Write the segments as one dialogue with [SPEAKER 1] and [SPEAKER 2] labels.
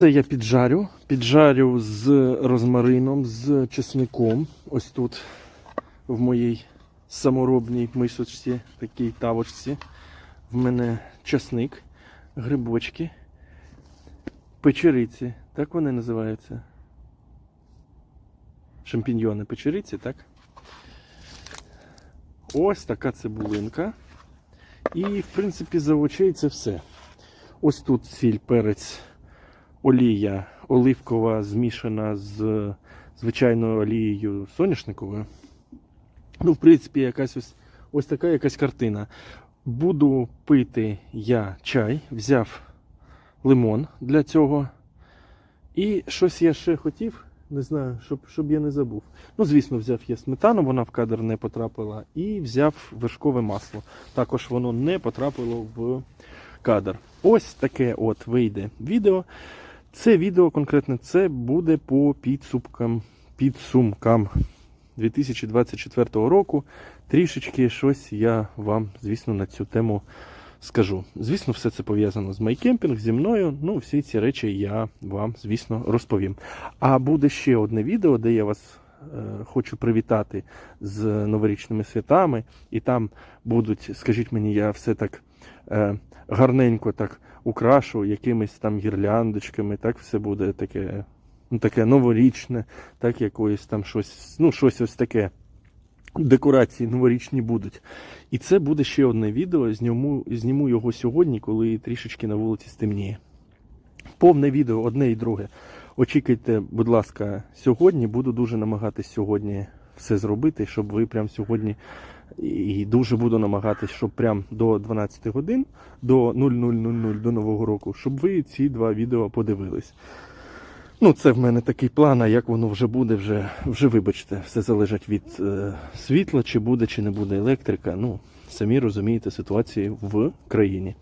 [SPEAKER 1] Це я піджарю. Піджарю з розмарином, з чесником. Ось тут в моїй саморобній мисочці, такій тавочці. В мене чесник, грибочки, печериці. Так вони називаються. Шампіньйони печериці, так? Ось така цибулинка. І, в принципі, за очей це все. Ось тут сіль, перець, олія оливкова змішана з звичайною олією соняшниковою. Ну, в принципі, якась ось, ось така якась картина. Буду пити я чай, взяв лимон для цього. І щось я ще хотів, не знаю, щоб, щоб я не забув. Ну, звісно, взяв я сметану, вона в кадр не потрапила, і взяв вершкове масло. Також воно не потрапило в кадр. Ось таке от вийде відео. Це відео конкретно це буде по підсумкам, підсумкам 2024 року. Трішечки щось я вам, звісно, на цю тему скажу. Звісно, все це пов'язано з майкемпінг, зі мною. Ну, всі ці речі я вам, звісно, розповім. А буде ще одне відео, де я вас е, хочу привітати з новорічними святами. І там будуть, скажіть мені, я все так е, гарненько так украшу якимись там гірляндочками, так все буде таке, ну, таке новорічне, так якоїсь там щось, ну, щось ось таке. Декорації новорічні будуть. І це буде ще одне відео. Зніму, зніму його сьогодні, коли трішечки на вулиці стемніє. Повне відео, одне і друге. Очікуйте, будь ласка, сьогодні. Буду дуже намагатись сьогодні все зробити, щоб ви прямо сьогодні. І дуже буду намагатись, щоб прямо до 12 годин, до 00.00 до Нового року, щоб ви ці два відео подивились. Ну, це в мене такий план, а як воно вже буде, вже, вже вибачте, все залежить від е, світла, чи буде, чи не буде електрика. Ну, самі розумієте ситуацію в країні.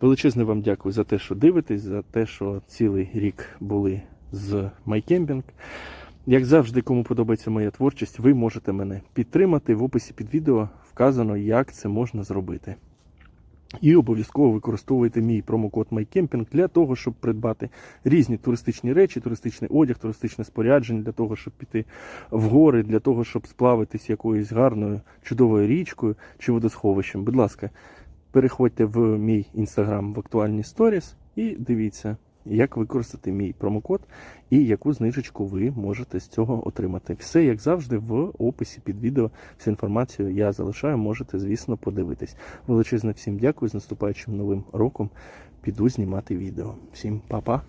[SPEAKER 1] Величезне вам дякую за те, що дивитесь, за те, що цілий рік були з MyCamping. Як завжди, кому подобається моя творчість, ви можете мене підтримати. В описі під відео вказано, як це можна зробити. І обов'язково використовуйте мій промокод MyCamping для того, щоб придбати різні туристичні речі, туристичний одяг, туристичне спорядження, для того, щоб піти в гори, для того, щоб сплавитись якоюсь гарною чудовою річкою чи водосховищем. Будь ласка, переходьте в мій інстаграм в актуальні сторіс і дивіться, як використати мій промокод і яку знижечку ви можете з цього отримати. Все, як завжди, в описі під відео. Всю інформацію я залишаю, можете, звісно, подивитись. Величезне всім дякую з наступаючим новим роком. Піду знімати відео. Всім па-па!